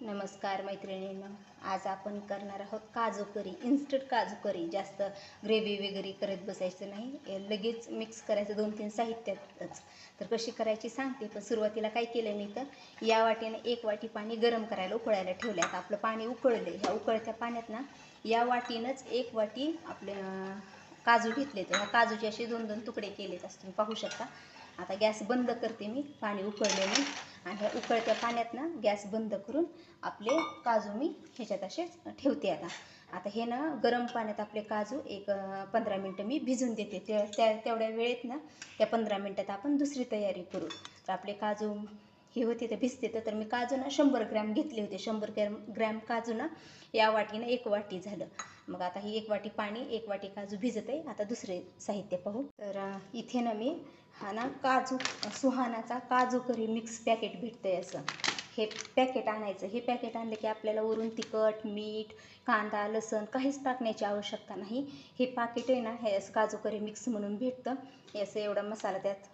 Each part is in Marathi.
नमस्कार मैत्रिणींनो. आज आपण करणार आहोत काजू करी इन्स्टंट काजू करी जास्त ग्रेव्ही वगैरे करत बसायचं नाही. लगेच मिक्स करायचं दोन तीन साहित्यातच. तर कशी करायची सांगते पण सुरुवातीला काय केलं मी तर या वाटीने एक वाटी पाणी गरम करायला उकळायला ठेवलं आहे आपलं पाणी उकळलं ह्या उकळत्या पाण्यात ना या वाटीनंच एक वाटी आपले काजू घेतले ते ह्या काजूचे असे दोन दोन तुकडे केलेत असं तुम्ही पाहू शकता. आता गॅस बंद करते मी पाणी उकळलेलं आणि ह्या उकळत्या पाण्यात ना गॅस बंद करून आपले काजू मी ह्याच्यात असे ठेवते आता. आता हे ना गरम पाण्यात आपले काजू एक पंधरा मिनटं मी भिजून देते. त्या त्या तेवढ्या वेळेत ना त्या पंधरा मिनटात आपण दुसरी तयारी करू. तर आपले काजू हे होते तर भिजते. तर तर मी काजू ना शंभर ग्रॅम घेतले होते. शंभर ग्रॅम ग्रॅम काजू ना या वाटीनं एक वाटी झालं. मग आता ही एक वाटी पाणी एक वाटी काजू भिजत. आहे आता दुसरे साहित्य पाहू. तर इथे ना मी हा ना काजू सुहानाचा काजू करी मिक्स पॅकेट भेटतंय असं. हे पॅकेट आणायचं. हे पॅकेट आणलं की आपल्याला वरून तिखट मीठ कांदा लसण काहीच टाकण्याची आवश्यकता नाही. हे पाकिट आहे ना हे असं काजू करी मिक्स म्हणून भेटतं. असं एवढा मसाला त्यात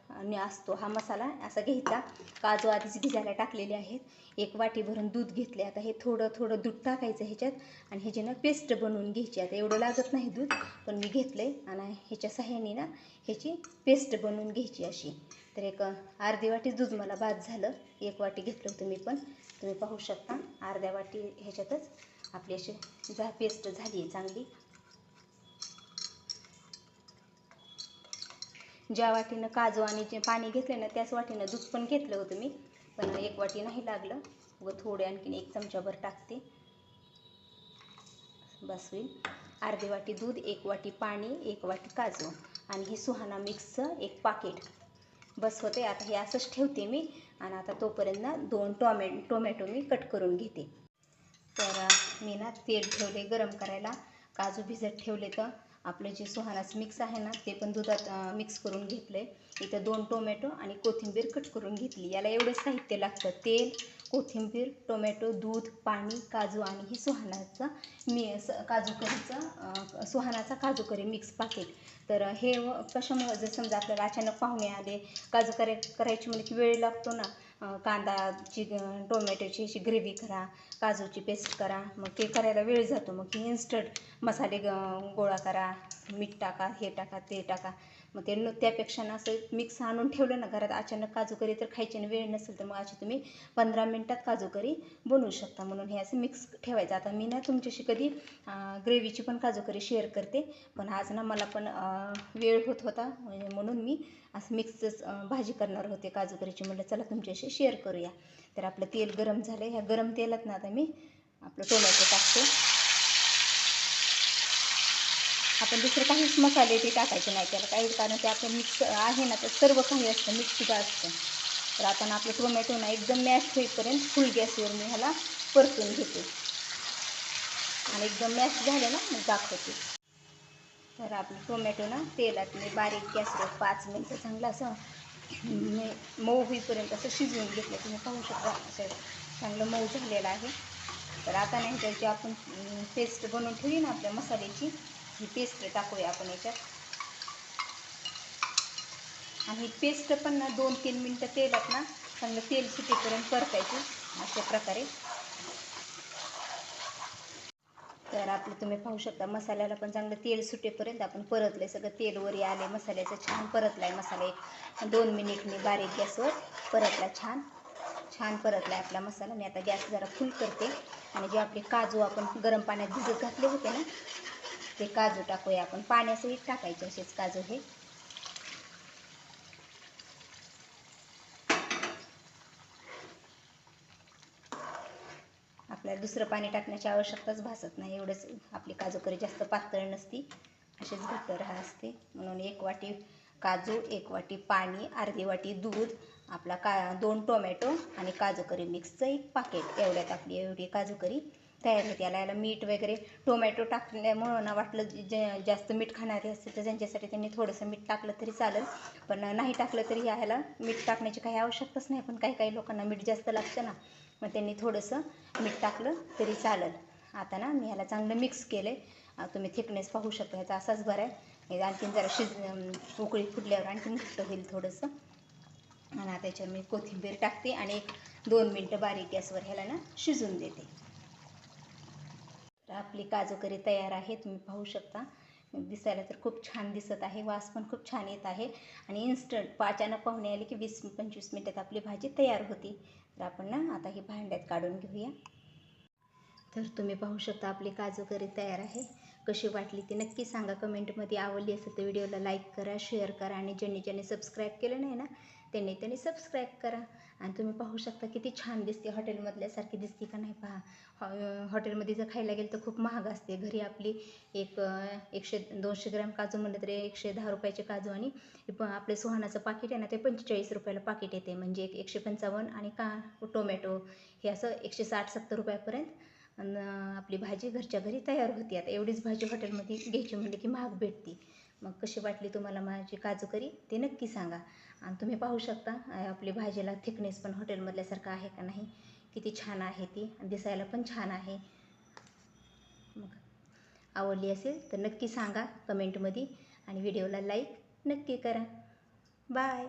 असतो. हा मसाला असा घ्यायचा. काजू आधीच भिजायला टाकलेले आहेत. एक वाटी भरून दूध घेतले आता हे थोडं थोडं दूध टाकायचं ह्याच्यात आणि ह्याची ना पेस्ट बनवून घ्यायची. आता एवढं लागत नाही दूध पण मी घेतलं आहे आणि ह्याच्या सहाय्याने ना ह्याची पेस्ट बनवून घ्यायची अशी. तर एक अर्धी वाटी दूध मला बाद झालं. एक वाटी घेतलं होतं मी पण. तुम्ही पाहू शकता अर्ध्या वाटी ह्याच्यातच आपली अशी जा पेस्ट झाली आहे चांगली. ज्या वाटीनं काजू आणि जे पाणी घेतलं ना त्याच वाटीनं दूध पण घेतलं होतं मी. पण एक वाटी नाही लागलं. व थोडे आणखीन एक चमचाभर टाकते. बस होईल. अर्धी वाटी दूध एक वाटी पाणी एक वाटी काजू. आणि हे सुहाना मिक्सचं एक पाकिट. बस होते. आता हे असंच ठेवते मी आणि आता तोपर्यंत ना दोन टोमॅ टोमॅटो मी कट करून घेते. तर मी ना तेल ठेवले गरम करायला. काजू भिजत ठेवले तर आपलं जे सुहानाच मिक्स आहे ना ते पण दुधात मिक्स करून घेतलं आहे इथं दोन टोमॅटो आणि कोथिंबीर कट करून घेतली. याला एवढंच साहित्य लागतं. तेल कोथिंबीर टोमॅटो दूध पाणी काजू आणि हे सुहानाचं मी स- काजू करीचं सुहानाचा काजू करी मिक्स पाकेट तर हे व- कशामुळं जर समजा आपल्याला अचानक पाहुणे आले काजू करे करायची म्हणजे की वेळ लागतो ना कांदाची टोमॅटोची अशी ग्रेव्ही करा काजूची पेस्ट करा मग ते करायला वेळ जातो. मग की इन्स्टंट मसाले ग गोळा करा मीठ टाका हे टाका ते टाका. मग ते न- त्यापेक्षा ना असं मिक्स आणून ठेवलं ना घरात अचानक काजू करी तर खायची आणि वेळ नसेल तर मग अशी तुम्ही पंधरा मिनटात काजू करी बनवू शकता. म्हणून हे असं मिक्स ठेवायचं. आता मी ना तुमच्याशी कधी ग्रेव्हीची पण काजू करी शेअर करते. पण आज ना मला पण वेळ होत होता. म्हणजे म्हणून मी असं मिक्सच भाजी करणार होते काजू करीची. म्हटलं चला तुमच्याशी शेअर करूया. तर आपलं तेल गरम झालं ह्या गरम तेलात ना आता मी आपलं टोमॅटो टाकते. आपण दुसरे काहीच मसाले ते टाकायचे नाही. त्याला काही कारण ते आपलं मिक्स आहे ना तर सर्व काही असतं मिक्ससुद्धा असतं. तर आता ना आपलं टोमॅटो ना एकदम मॅश होईपर्यंत फुल गॅसवर मी ह्याला परतून घेते. आणि एकदम मॅश झालं ना मग दाखवते. तर आपलं टोमॅटो ना तेलात मी बारीक गॅसवर पाच मिनटं चांगलं असं मऊ होईपर्यंत असं शिजवून घेतलं. तुम्ही पाहू शकता असं चांगलं मऊ झालेलं आहे. तर आता नाही त्याची आपण पेस्ट बनवून ठेवली ना आपल्या मसाल्याची ही पेस्ट टाकूया आपण याच्यात. आणि ही पेस्ट पण ना दोन तीन मिनटं तेलात ना चांगलं तेल सुटेपर्यंत परतायची अशा प्रकारे. तर आपलं तुम्ही पाहू शकता मसाल्याला पण चांगलं तेल सुटेपर्यंत आपण परतले सगळं तेल वरी आले मसाल्याचं छान परतला आहे मसाला. एक दोन मिनिट मी बारीक गॅसवर परतला छान. छान परतला आपला मसाला. मी आता गॅस जरा फुल करते. आणि जे आपले काजू आपण गरम पाण्यात भिजत घातले होते ना ते काजू टाकूया आपण. पाण्यासहित टाकायचे असेच काजू हे. आपल्याला दुसरं पाणी टाकण्याची आवश्यकताच भासत नाही. एवढंच आपली काजू करी जास्त पातळ नसती. असेच घट्ट राहा असते. म्हणून एक वाटी काजू एक वाटी पाणी अर्धी वाटी दूध आपला का दोन टोमॅटो आणि काजू करी मिक्सचं एक पाकेट. एवढ्यात आपली एवढी काजू करी तयार होते. याला याला मीठ वगैरे टोमॅटो टाकल्यामुळं ना वाटलं जे जास्त मीठ खाणारे असतील तर त्यांच्यासाठी त्यांनी थोडंसं मीठ टाकलं तरी चालेल. पण नाही टाकलं तरी ह्याला मीठ टाकण्याची काही आवश्यकताच नाही. पण काही काही लोकांना मीठ जास्त लागतं ना मग त्यांनी थोडंसं मीठ टाकलं तरी चालेल. आता ना मी ह्याला चांगलं मिक्स केलं आहे तुम्ही थिकनेस पाहू शकता. ह्याचा असाच बरा आहे. आणखीन जरा शिज उकळी फुटल्यावर आणखीन घट्ट होईल थोडंसं. आणि आता याच्यावर मी कोथिंबीर टाकते आणि एक दोन मिनटं बारीक गॅसवर ह्याला ना शिजून देते. तर आपली काजू करी तयार आहे तुम्ही पाहू शकता. दिसायला तर खूप छान दिसत आहे वास पण खूप छान येत आहे. आणि इन्स्टंट अचानक पाहुणे आले की वीस पंचवीस मिनटात आपली भाजी तयार होती. तर आपण ना आता ही भांड्यात काढून घेऊया. तर तुम्ही पाहू शकता आपली काजू करी तयार आहे. कशी वाटली ती नक्की सांगा. कमेंटमध्ये आवडली असेल तर व्हिडिओला लाईक करा शेअर करा आणि ज्यांनी ज्यांनी सबस्क्राईब केलं नाही ना त्यांनी त्यांनी सबस्क्राईब करा. आणि तुम्ही पाहू शकता किती छान दिसते हॉटेलमधल्यासारखी दिसते का नाही पहा. हॉ हॉटेलमध्ये जर खायला गेलं तर खूप महाग असते. घरी आपली एक एकशे दोनशे ग्रॅम काजू म्हणलं तरी एकशे दहा रुपयाचे काजू आणि प- आपले सुहानाचं पाकिट आहे ना ते पंचेचाळीस रुपयाला पाकिट येते. म्हणजे एक एकशे पंचावन्न आणि का टोमॅटो हे असं एकशे साठ सत्तर रुपयापर्यंत आणि आपली भाजी घरच्या घरी तयार होती. आता एवढीच भाजी हॉटेलमध्ये घ्यायची म्हणली की महाग भेटते. मग कशी वाटली तुम्हाला माझी काजू करी ते नक्की सांगा. आणि तुम्ही पाहू शकता आपली भाजीला थिकनेस पण हॉटेलमधल्यासारखं आहे का नाही? किती छान आहे ती दिसायला पण छान आहे. मग आवडली असेल तर नक्की सांगा कमेंटमध्ये आणि व्हिडिओला लाईक नक्की करा. बाय